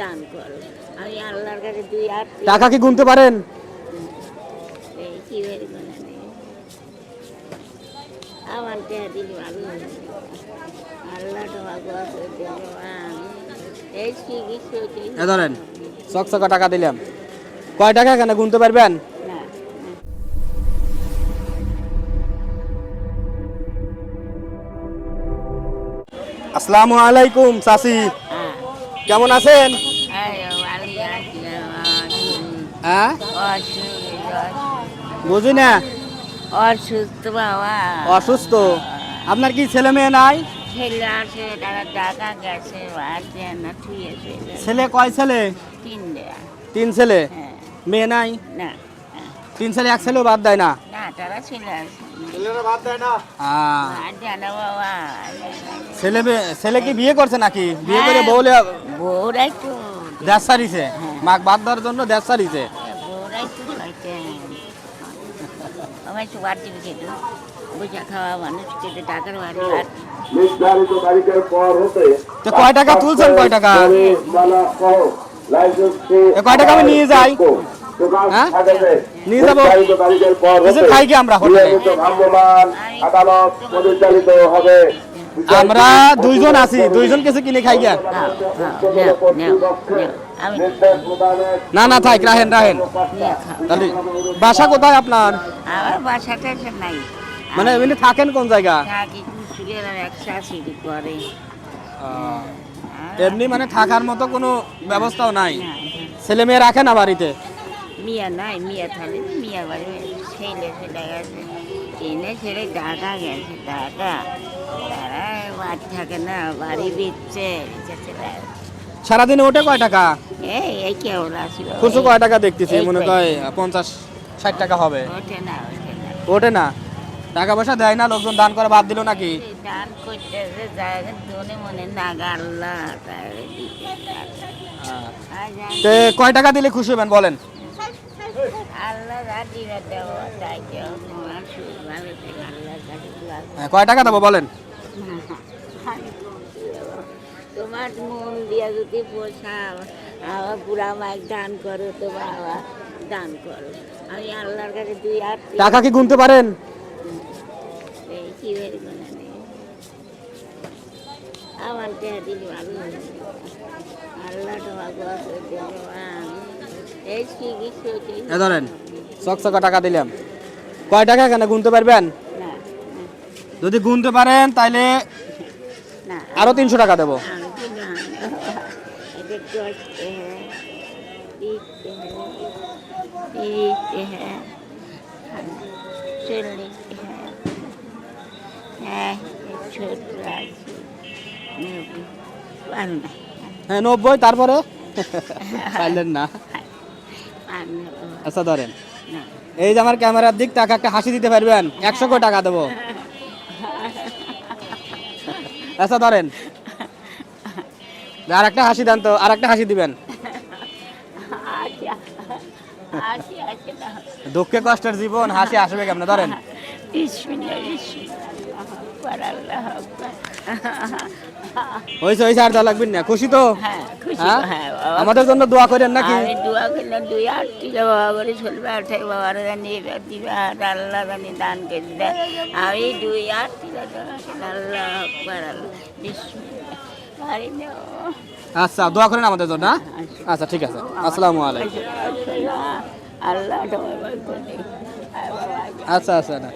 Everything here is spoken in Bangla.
দান করো। আমি আল্লাহর কাছে দুই হাত টাকা কি গুনতে পারেন? এই কি বের করে আমার দেহ ভালো আল্লাহ তোমার এই চিকিৎসা ধরেন চকচকা টাকা দিলাম। কয় টাকা এখানে গুনতে পারবেন। আসসালামু আলাইকুম হ্যাঁ কেমন আছেন। হ্যাঁ? বুঝি না। অসুস্থ। বাবা অসুস্থ আপনার কি ছেলে মেয়ে নাই? ছেলে কয় ছেলে? তিন ছেলে? মেয়ে নাই। তিন ছেলে এক ছেলেও বাদ দেয় না? ছেলে ছেলে কি বিয়ে করছে নাকি? বিয়ে করে বউলে বউরাই তো দেশ সারিছে মাক বাদ দেওয়ার জন্য দেশ সারিছে বউরাই তো খাইতে আমার একটু বাড়তি খেতে বুঝা খাওয়া মানুষ খেতে টাকার বাড়ি নির্ধারিত তারিখের পর হতে তো কয় টাকা তুলছেন কয় টাকা? কয় টাকা আমি নিয়ে যাই? হ্যাঁ? নিয়ে যাব। খাই কি আমরা হোটেলে? আদালত পরিচালিত হবে। আমরা দুইজন আছি, দুইজন কিছু কিনে খাই গিয়া। না না, থাক রাহেন রাহেন তাহলে বাসা কোথায় আপনার? আমার বাসাটা নাই মানে এমনি থাকেন কোন জায়গা? থাকি এমনি মানে থাকার মতো কোনো ব্যবস্থাও নাই। ছেলে মেয়ে রাখে না বাড়িতে? মিয়া নাই, মিয়া থাকলে মিয়া বাড়ি ছেলে ছেলে গেছে এনে ছেলে ঢাকা গেছে তারা বাড়ি থাকে না বাড়ি বিচ্ছে সারাদিনে ওঠে কয় টাকা? এই খুচরো কয় টাকা দেখতেছি? মনে কয়। পঞ্চাশ ষাট টাকা হবে। ওঠে না ওঠে না। টাকা পয়সা দেয় না লোকজন দান করে বাদ দিল নাকি? দান করতে মনে কয় টাকা দিলে খুশি হবেন বলেন। হ্যাঁ, কয় টাকা দেবো বলেন? তোমার মন দিয়া যদি বুড়া মাইক দান করো তো বাবা দান করো। আমি আল্লাহর কাছে দুই তুলে টাকা কি গুনতে পারেন। আমার ভালো আল্লাহ তোমার এই ধরেন চকচকা টাকা দিলাম। কয় টাকা এখানে গুনতে পারবেন? যদি গুনতে পারেন তাহলে না আরও তিনশো টাকা দেবো। হ্যাঁ নব্বই, তারপরে? না। আচ্ছা ধরেন। এই যে আমার ক্যামেরার দিক টাকা একটা হাসি দিতে পারবেন। একশো টাকা দেবো। আচ্ছা ধরেন আর একটা হাসি দেন তো আর একটা হাসি দিবেন আচ্ছা আচ্ছা আচ্ছা দুঃখে কষ্টের জীবন হাসি আসবে কেমন ধরেন আকবার আল্লাহ আকবার। হয়েছে হয়েছে আর দেওয়া লাগবেন না। খুশি তো? হ্যাঁ খুশি হ্যাঁ? হ্যাঁ আমাদের জন্য দোয়া করেন নাকি? আমি দোয়া করলাম দুই টিকা বাবা করে চলবে বাবার জানি এবার দিবে আর আল্লাহ জানি দান করে দেয় আমি দুই টিকা আল্লাহ আকবার আল্লাহ। আচ্ছা দোয়া করেন আমাদের জন্য হ্যাঁ? আচ্ছা ঠিক আছে। আসসালামু আলাইকুম। আল্লাহ আচ্ছা আচ্ছা না।